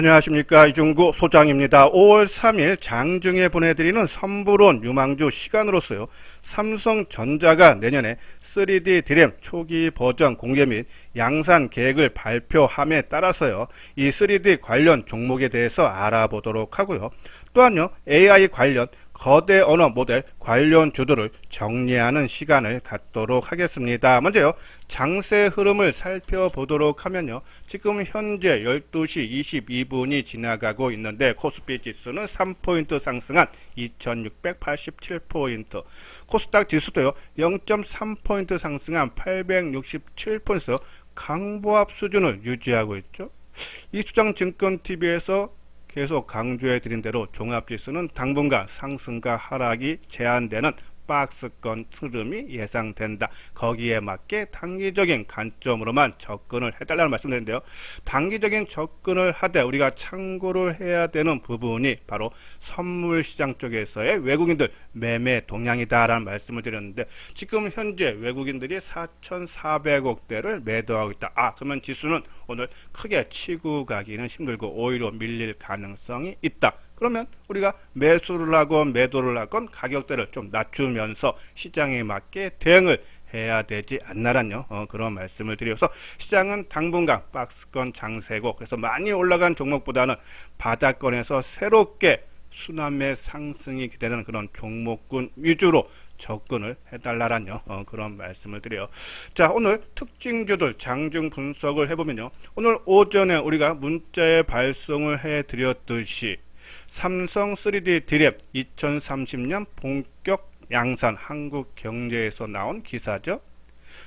안녕하십니까 이중구 소장입니다. 5월 3일 장중에 보내드리는 선불원 유망주 시간으로서요. 삼성전자가 내년에 3D 드램 초기 버전 공개 및 양산 계획을 발표함에 따라서요. 이 3D 관련 종목에 대해서 알아보도록 하고요. 또한요. AI 관련 거대 언어 모델 관련 주도를 정리하는 시간을 갖도록 하겠습니다. 먼저요. 장세 흐름을 살펴보도록 하면요. 지금 현재 12시 22분이 지나가고 있는데 코스피 지수는 3포인트 상승한 2687포인트 코스닥 지수도요. 0.3포인트 상승한 867포인트 강보합 수준을 유지하고 있죠. 이수장증권TV에서 계속 강조해 드린 대로 종합지수는 당분간 상승과 하락이 제한되는 박스권 흐름이 예상된다. 거기에 맞게 단기적인 관점으로만 접근을 해달라는 말씀드렸는데요. 단기적인 접근을 하되 우리가 참고를 해야 되는 부분이 바로 선물 시장 쪽에서의 외국인들 매매 동향이다라는 말씀을 드렸는데 지금 현재 외국인들이 4,400억대를 매도하고 있다. 아 그러면 지수는 오늘 크게 치고 가기는 힘들고 오히려 밀릴 가능성이 있다. 그러면 우리가 매수를 하건 매도를 하건 가격대를 좀 낮추면서 시장에 맞게 대응을 해야 되지 않나란요 어, 그런 말씀을 드려서 시장은 당분간 박스권 장세고 그래서 많이 올라간 종목보다는 바닥권에서 새롭게 수남의 상승이 기대되는 그런 종목군 위주로 접근을 해달라란요 어, 그런 말씀을 드려요. 자 오늘 특징주들 장중 분석을 해보면요. 오늘 오전에 우리가 문자에 발송을 해드렸듯이 삼성 3D 드랩 2030년 본격 양산 한국 경제에서 나온 기사죠.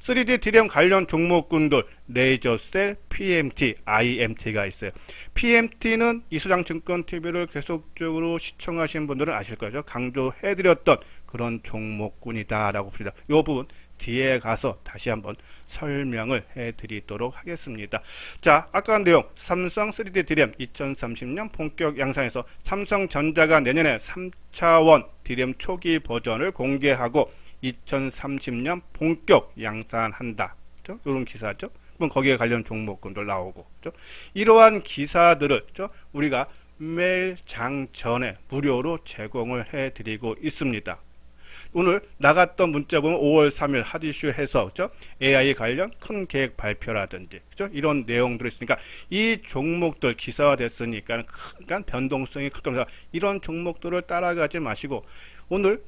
3D 드램 관련 종목군들 레이저셀, PMT, IMT가 있어요. PMT는 이수장증권TV를 계속적으로 시청하신 분들은 아실 거죠. 강조해드렸던 그런 종목군이다라고 봅니다. 이 부분 뒤에 가서 다시 한번 설명을 해 드리도록 하겠습니다. 자, 아까 내용 삼성 3D 드램 2030년 본격 양상에서 삼성전자가 내년에 3차원 드램 초기 버전을 공개하고 2030년 본격 양산한다. 그렇죠? 이런 기사죠. 그럼 거기에 관련 종목군들 나오고. 그렇죠? 이러한 기사들을 그렇죠? 우리가 매일 장 전에 무료로 제공을 해 드리고 있습니다. 오늘 나갔던 문자 보면 5월 3일 핫이슈 해서 그죠? AI 관련 큰 계획 발표라든지 그죠? 이런 내용들이 있으니까 이 종목들 기사화 됐으니까 큰 변동성이 클 겁니다. 이런 종목들을 따라가지 마시고 오늘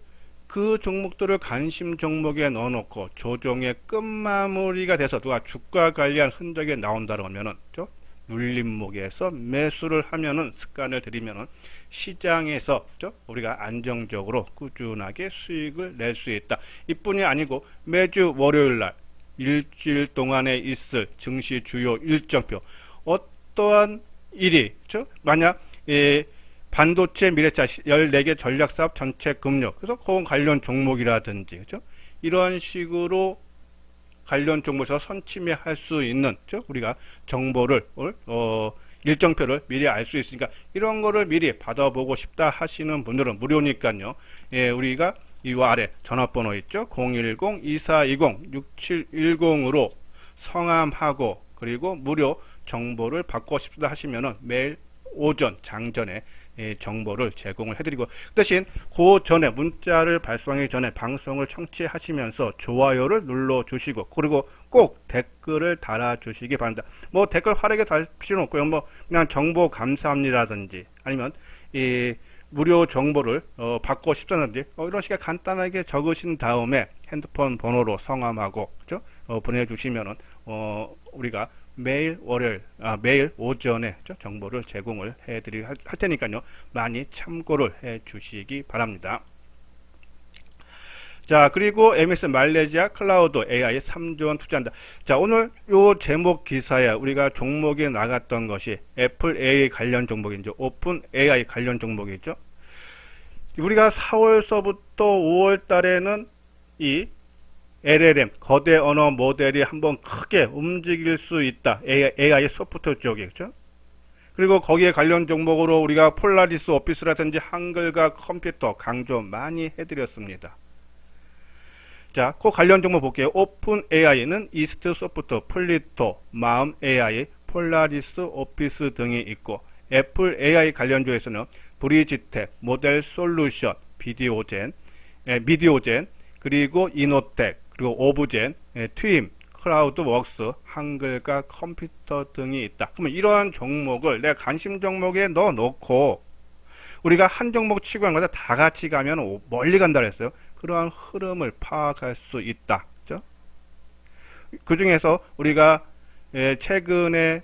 그 종목들을 관심 종목에 넣어놓고 조정의 끝마무리가 돼서 누가 주가 관리한 흔적이 나온다고 하면은 그죠? 눌림목에서 매수를 하면은 습관을 들이면은 시장에서? 우리가 안정적으로 꾸준하게 수익을 낼 수 있다. 이뿐이 아니고 매주 월요일 날 일주일 동안에 있을 증시 주요 일정표 어떠한 일이? 만약 예, 반도체 미래차 14개 전략사업 전체 금융 그래서 그 관련 종목이라든지 그죠? 이런 식으로 관련 정보에서 선침해할 수 있는 죠 우리가 정보를 어, 일정표를 미리 알 수 있으니까 이런 거를 미리 받아보고 싶다 하시는 분들은 무료니까요. 예, 우리가 이 아래 전화번호 있죠. 010-2420-6710으로 성함하고 그리고 무료 정보를 받고 싶다 하시면은 매일 오전 장전에 예, 정보를 제공을 해드리고 그 대신 그 전에 문자를 발송하기 전에 방송을 청취하시면서 좋아요를 눌러주시고 그리고 꼭 댓글을 달아주시기 바랍니다. 뭐 댓글 화려하게 달 필요는 없고요. 뭐 그냥 정보 감사합니다든지 아니면 이 무료 정보를 어, 받고 싶다든지 어, 이런 식의 간단하게 적으신 다음에 핸드폰 번호로 성함하고 그죠? 어, 보내주시면은 어, 우리가 매일 월요일 아, 매일 오전에 정보를 제공을 해드릴 할 테니까요 많이 참고를 해 주시기 바랍니다. 자 그리고 MS 말레이시아 클라우드 AI 3조 원 투자한다. 자 오늘 요 제목 기사에 우리가 종목에 나갔던 것이 애플 AI 관련 종목이죠. 오픈 AI 관련 종목이죠. 우리가 4월서부터 5월 달에는 이 LLM 거대 언어 모델이 한번 크게 움직일 수 있다. AI 소프트 쪽이죠. 그리고 거기에 관련 종목으로 우리가 폴라리스 오피스라든지 한글과 컴퓨터 강조 많이 해드렸습니다. 자, 그 관련 종목 볼게요. 오픈 AI는 이스트 소프트, 플리토, 마음 AI, 폴라리스 오피스 등이 있고 애플 AI 관련주에서는 브리지텍, 모델 솔루션, 비디오젠, 에, 미디오젠, 그리고 이노텍, 그리고 오브젠, 에, 트임, 클라우드웍스, 한글과 컴퓨터 등이 있다. 그러면 이러한 종목을 내 관심 종목에 넣어 놓고 우리가 한 종목 치고 한 거다 다 같이 가면 오- 멀리 간다 그랬어요. 그러한 흐름을 파악할 수 있다. 그 중에서 우리가 예, 최근에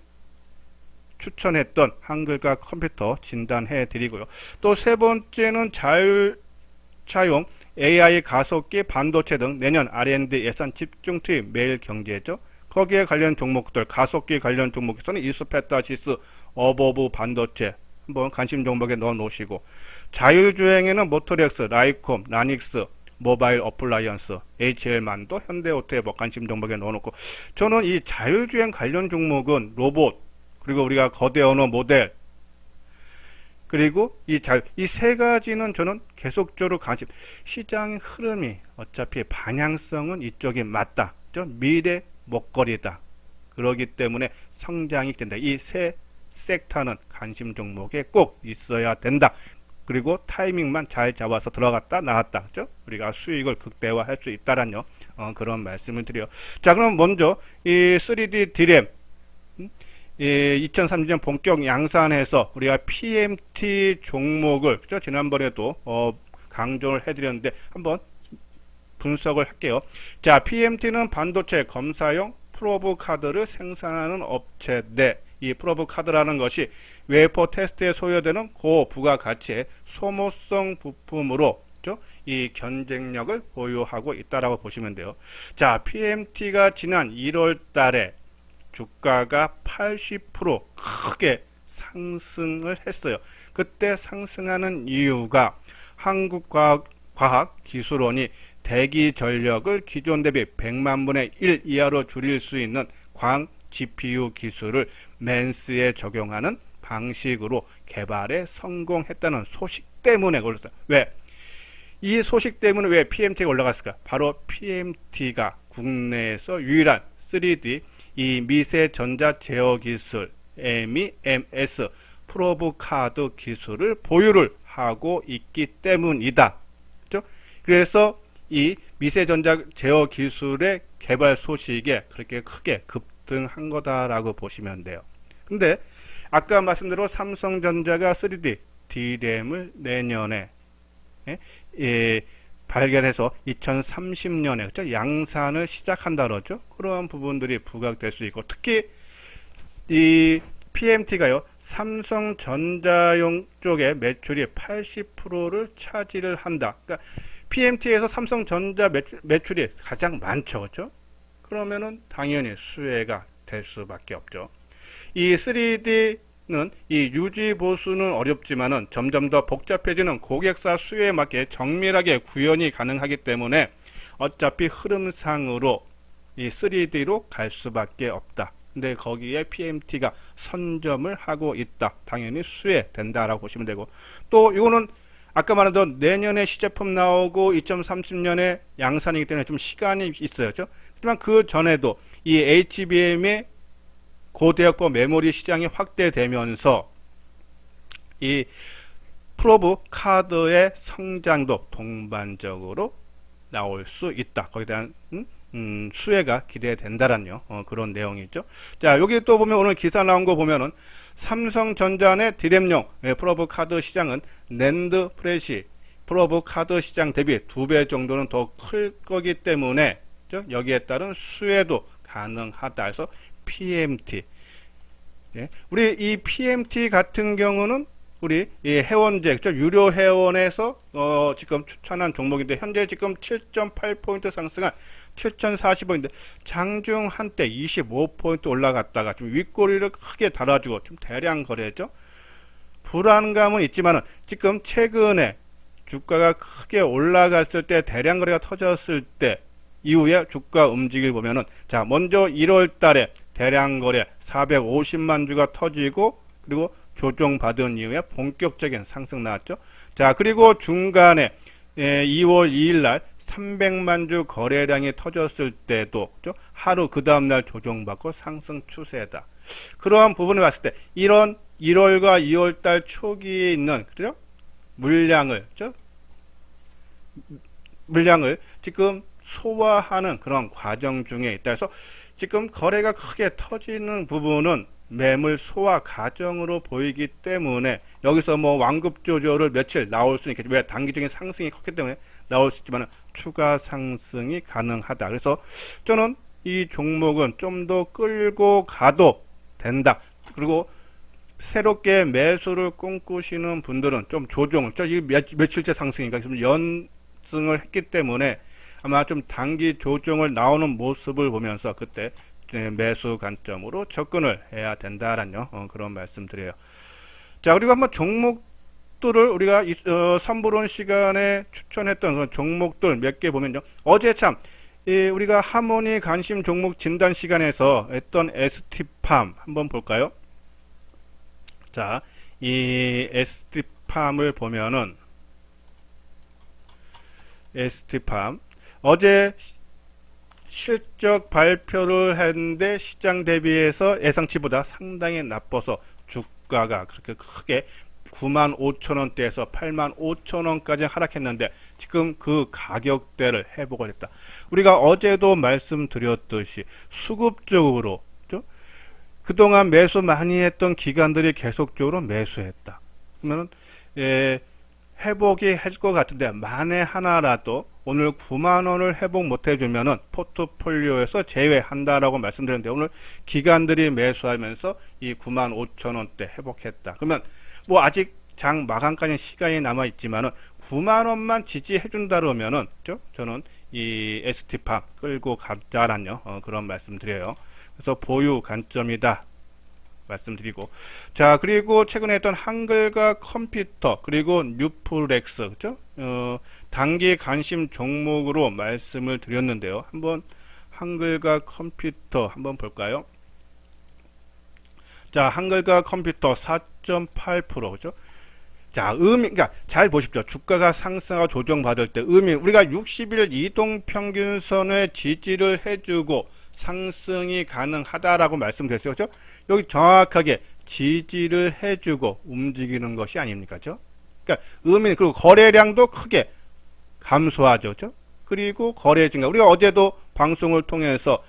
추천했던 한글과 컴퓨터 진단해 드리고요. 또 세 번째는 자율 차용 AI 가속기 반도체 등 내년 R&D 예산 집중 투입 매일 경제죠. 거기에 관련 종목들 가속기 관련 종목에서는 이스페타시스 어버브 반도체 한번 관심 종목에 넣어 놓으시고 자율주행에는 모토렉스, 라이콤, 라닉스, 모바일 어플라이언스, HL만도 현대오토에 뭐 관심 종목에 넣어놓고 저는 이 자율주행 관련 종목은 로봇 그리고 우리가 거대 언어 모델 그리고 이 잘 이 세 가지는 저는 계속적으로 관심 시장의 흐름이 어차피 방향성은 이쪽이 맞다. 저 미래 먹거리다. 그러기 때문에 성장이 된다. 이 세 섹터는 관심 종목에 꼭 있어야 된다. 그리고 타이밍만 잘 잡아서 들어갔다 나왔다. 그죠 우리가 수익을 극대화할 수 있다라는 어, 그런 말씀을 드려요. 자 그럼 먼저 이 3D 디램 이 2030년 본격 양산해서 우리가 PMT 종목을 그죠? 지난번에도 어, 강조를 해드렸는데 한번 분석을 할게요. 자, PMT는 반도체 검사용 프로브 카드를 생산하는 업체인데 이 프로브 카드라는 것이 웨이퍼 테스트에 소요되는 고부가 가치의 소모성 부품으로? 이 견쟁력을 보유하고 있다라고 보시면 돼요. 자, PMT가 지난 1월 달에 주가가 80% 크게 상승을 했어요. 그때 상승하는 이유가 한국과학기술원이 대기 전력을 기존 대비 100만 분의 1 이하로 줄일 수 있는 광 GPU 기술을 맨스에 적용하는 방식으로 개발에 성공했다는 소식 때문에 올랐어요. 왜? 이 소식 때문에 왜 PMT가 올라갔을까? 바로 PMT가 국내에서 유일한 3D 이 미세 전자 제어 기술 MEMS 프로브 카드 기술을 보유를 하고 있기 때문이다. 그죠? 그래서 이 미세 전자 제어 기술의 개발 소식에 그렇게 크게 급등한 거다라고 보시면 돼요. 근데 아까 말씀대로 삼성전자가 3D D램을 내년에 예, 예, 발견해서 2030년에 그죠? 양산을 시작한다 그러죠. 그러한 부분들이 부각될 수 있고 특히 이 PMT가요. 삼성전자용 쪽의 매출이 80%를 차지를 한다. 그러니까 PMT에서 삼성전자 매출, 매출 이 가장 많죠. 그렇죠? 그러면은 당연히 수혜가 될 수밖에 없죠. 이 3D 는이 유지 보수는 어렵지만은 점점 더 복잡해지는 고객사 수요에 맞게 정밀하게 구현이 가능하기 때문에 어차피 흐름상으로 이 3D로 갈 수밖에 없다. 근데 거기에 PMT가 선점을 하고 있다. 당연히 수혜된다라고 보시면 되고 또 이거는 아까 말했던 내년에 시제품 나오고 2030년에 양산이기 때문에 좀 시간이 있어요. 그렇죠? 하지만 그 전에도 이 HBM의 고대역법 메모리 시장이 확대되면서 이 프로브 카드의 성장도 동반적으로 나올 수 있다. 거기에 대한 음, 음, 수혜가 기대된다라는 어, 그런 내용이죠. 자, 여기 또 보면 오늘 기사 나온 거 보면은 삼성전자 내 디램용 예, 프로브 카드 시장은 낸드 프레시 프로브 카드 시장 대비 두 배 정도는 더 클 거기 때문에? 여기에 따른 수혜도 가능하다 해서 PMT 예, 우리 이 PMT 같은 경우는 우리 이 회원제, 그죠? 유료 회원에서 어, 지금 추천한 종목인데 현재 지금 7.8포인트 상승한 7,040원인데 장중 한때 25포인트 올라갔다가 좀 윗꼬리를 크게 달아주고 좀 대량 거래죠. 불안감은 있지만은 지금 최근에 주가가 크게 올라갔을 때 대량 거래가 터졌을 때 이후에 주가 움직일 보면은 자 먼저 1월 달에 대량 거래 450만 주가 터지고 그리고 조정받은 이후에 본격적인 상승 나왔죠. 자 그리고 중간에 예, 2월 2일 날 300만 주 거래량이 터졌을 때도? 하루 그 다음날 조정받고 상승 추세다. 그러한 부분을 봤을 때 이런 1월과 2월 달 초기에 있는 그죠? 물량을 죠? 물량을 지금 소화하는 그런 과정 중에 있다 해서 지금 거래가 크게 터지는 부분은 매물 소화 과정으로 보이기 때문에 여기서 뭐 완급 조절을 며칠 나올 수는 있겠지 왜 단기적인 상승이 컸기 때문에 나올 수 있지만 추가 상승이 가능하다. 그래서 저는 이 종목은 좀 더 끌고 가도 된다. 그리고 새롭게 매수를 꿈꾸시는 분들은 좀 조정을 저이 며칠째 상승이니까 연승을 했기 때문에 아마 좀 단기 조정을 나오는 모습을 보면서 그때 매수 관점으로 접근을 해야 된다라는 어, 그런 말씀드려요. 자 그리고 한번 종목들을 우리가 어, 3부론 시간에 추천했던 종목들 몇 개 보면요. 어제 참 이, 우리가 하모니 관심 종목 진단 시간에서 했던 ST팜 한번 볼까요? 자, 이 ST팜을 보면은 ST팜 어제 실적 발표를 했는데 시장 대비해서 예상치보다 상당히 나빠서 주가가 그렇게 크게 9만 5천 원대에서 8만 5천 원까지 하락했는데 지금 그 가격대를 회복을 했다. 우리가 어제도 말씀드렸듯이 수급적으로 그동안 매수 많이 했던 기관들이 계속적으로 매수했다. 그러면 예, 회복이 할것 같은데 만에 하나라도 오늘 9만 원을 회복 못 해주면 은 포트폴리오에서 제외한다라고 말씀드렸는데 오늘 기관들이 매수하면서 이 9만 5천 원대 회복했다. 그러면 뭐 아직 장 마감까지 시간이 남아 있지만 은 9만 원만 지지해 준다 그러면은 저는 이 ST팜 끌고 가자라는 어, 그런 말씀 드려요. 그래서 보유 관점이다. 말씀드리고. 자 그리고 최근에 했던 한글과 컴퓨터 그리고 뉴플렉스 그죠? 어, 단기 관심 종목으로 말씀을 드렸는데요. 한번 한글과 컴퓨터 한번 볼까요? 자 한글과 컴퓨터 4.8% 그죠? 자, 의미, 그러니까 잘 보십시오. 주가가 상승하고 조정받을 때 의미, 우리가 60일 이동 평균선에 지지를 해주고 상승이 가능하다라고 말씀드렸어요. 그죠? 여기 정확하게 지지를 해주고 움직이는 것이 아닙니까? 그죠? 그러니까 의미, 그리고 거래량도 크게 감소하죠. 그죠? 그리고 거래 증가. 우리가 어제도 방송을 통해서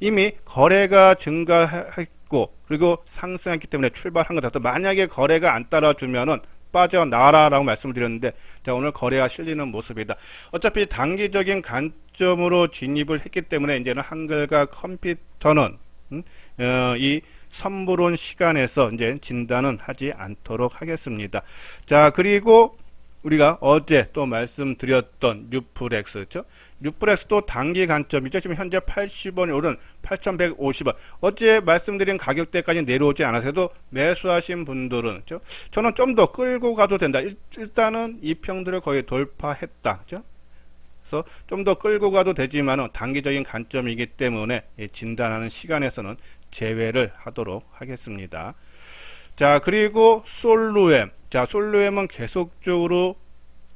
이미 거래가 증가했고, 그리고 상승했기 때문에 출발한 것 같아. 만약에 거래가 안 따라주면은 빠져나라라고 말씀을 드렸는데 자 오늘 거래가 실리는 모습이다. 어차피 단기적인 관점으로 진입을 했기 때문에 이제는 한글과 컴퓨터는 음, 어, 이 선물원 시간에서 이제 진단은 하지 않도록 하겠습니다. 자 그리고 우리가 어제 또 말씀드렸던 뉴플렉스죠. 뉴플렉스도 단기 관점이죠. 지금 현재 80원이 오른 8,150원. 어제 말씀드린 가격대까지 내려오지 않아서도 매수하신 분들은 죠 저는 좀 더 끌고 가도 된다. 일, 단은 이 평들을 거의 돌파했다. 그죠? 그래서 좀 더 끌고 가도 되지만 단기적인 관점이기 때문에 진단하는 시간에서는 제외를 하도록 하겠습니다. 자, 그리고 솔루엠. 자, 솔루엠은 계속적으로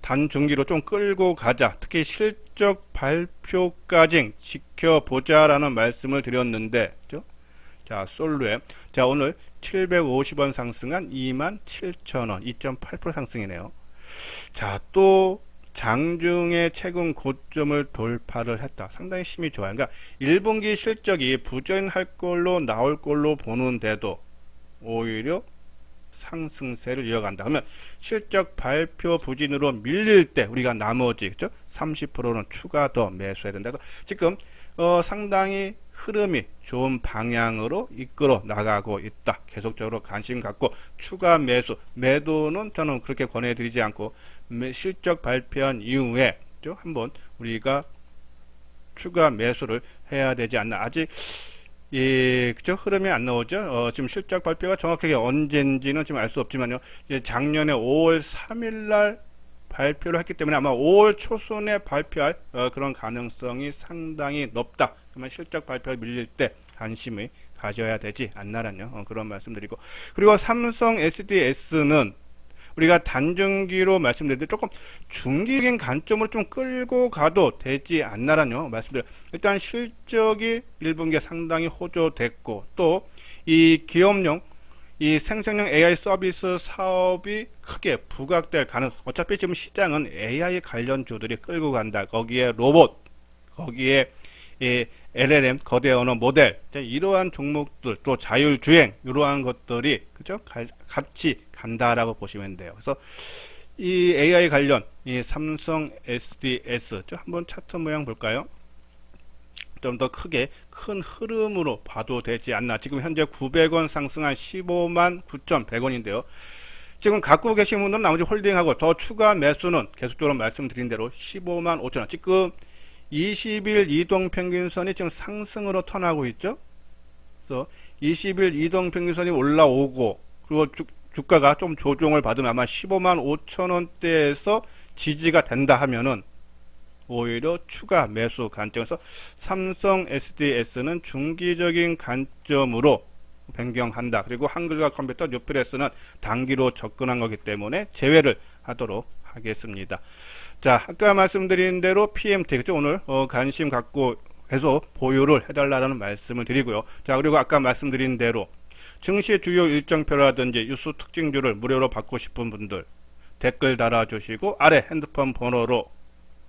단중기로 좀 끌고 가자. 특히 실적 발표까지 지켜보자 라는 말씀을 드렸는데, 그죠? 자, 솔루엠. 자, 오늘 750원 상승한 27,000원, 2.8% 상승이네요. 자, 또 장중에 최근 고점을 돌파를 했다. 상당히 힘이 좋아요. 그러니까 1분기 실적이 부진할 걸로 나올 걸로 보는데도 오히려 상승세를 이어간다. 그러면 실적 발표 부진으로 밀릴 때 우리가 나머지 그죠? 30%는 추가 더 매수해야 된다. 지금 어, 상당히 흐름이 좋은 방향으로 이끌어 나가고 있다. 계속적으로 관심 갖고 추가 매수, 매도는 저는 그렇게 권해드리지 않고 실적 발표한 이후에 한번 우리가 추가 매수를 해야 되지 않나. 아직 예, 그죠? 흐름이 안 나오죠? 어, 지금 실적 발표가 정확하게 언제인지는 지금 알 수 없지만요. 이제 작년에 5월 3일 날 발표를 했기 때문에 아마 5월 초순에 발표할 어, 그런 가능성이 상당히 높다. 그러면 실적 발표가 밀릴 때 관심을 가져야 되지 않나라는 어, 그런 말씀드리고 그리고 삼성 SDS는 우리가 단중기로 말씀드렸는데 조금 중기적인 관점으로 좀 끌고 가도 되지 않나라뇨 말씀드려요. 일단 실적이 1분기에 상당히 호조됐고 또 이 기업용 이 생성형 AI 서비스 사업이 크게 부각될 가능. 어차피 지금 시장은 AI 관련주들이 끌고 간다. 거기에 로봇, 거기에 이 LLM 거대 언어 모델 이러한 종목들 또 자율주행 이러한 것들이 그죠 갈- 같이 간다라고 보시면 돼요. 그래서 이 AI 관련 이 삼성 SDS 저 한번 차트 모양 볼까요? 좀 더 크게 큰 흐름으로 봐도 되지 않나. 지금 현재 900원 상승한 15만 9,100원인데요. 지금 갖고 계신 분들은 나머지 홀딩하고 더 추가 매수는 계속적으로 말씀드린 대로 15만 5천원. 지금 20일 이동 평균선이 지금 상승으로 턴하고 있죠. 그래서 20일 이동 평균선이 올라오고 그리고 주, 주가가 좀 조정을 받으면 아마 15만 5천 원대에서 지지가 된다 하면은 오히려 추가 매수 관점에서 삼성 SDS는 중기적인 관점으로 변경한다. 그리고 한글과 컴퓨터 뉴프레스는 단기로 접근한 거기 때문에 제외를 하도록 하겠습니다. 자, 아까 말씀드린 대로 PMT, 그죠? 오늘 어, 관심 갖고 계속 보유를 해달라는 말씀을 드리고요. 자, 그리고 아까 말씀드린 대로 증시 주요 일정표라든지 뉴스 특징주를 무료로 받고 싶은 분들 댓글 달아주시고 아래 핸드폰 번호로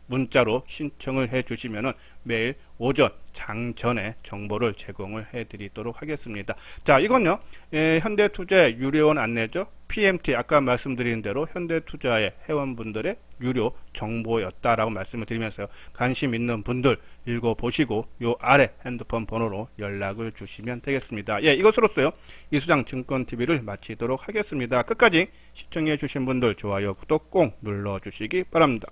문자로 신청을 해 주시면은 매일 오전 장전에 정보를 제공을 해 드리도록 하겠습니다. 자, 이건요. 예, 현대투자의 유료원 안내죠. PMT 아까 말씀드린 대로 현대투자의 회원분들의 유료 정보였다라고 말씀을 드리면서요. 관심 있는 분들 읽어 보시고 요 아래 핸드폰 번호로 연락을 주시면 되겠습니다. 예, 이것으로써요. 이수장 증권 TV를 마치도록 하겠습니다. 끝까지 시청해 주신 분들 좋아요, 구독 꼭 눌러 주시기 바랍니다.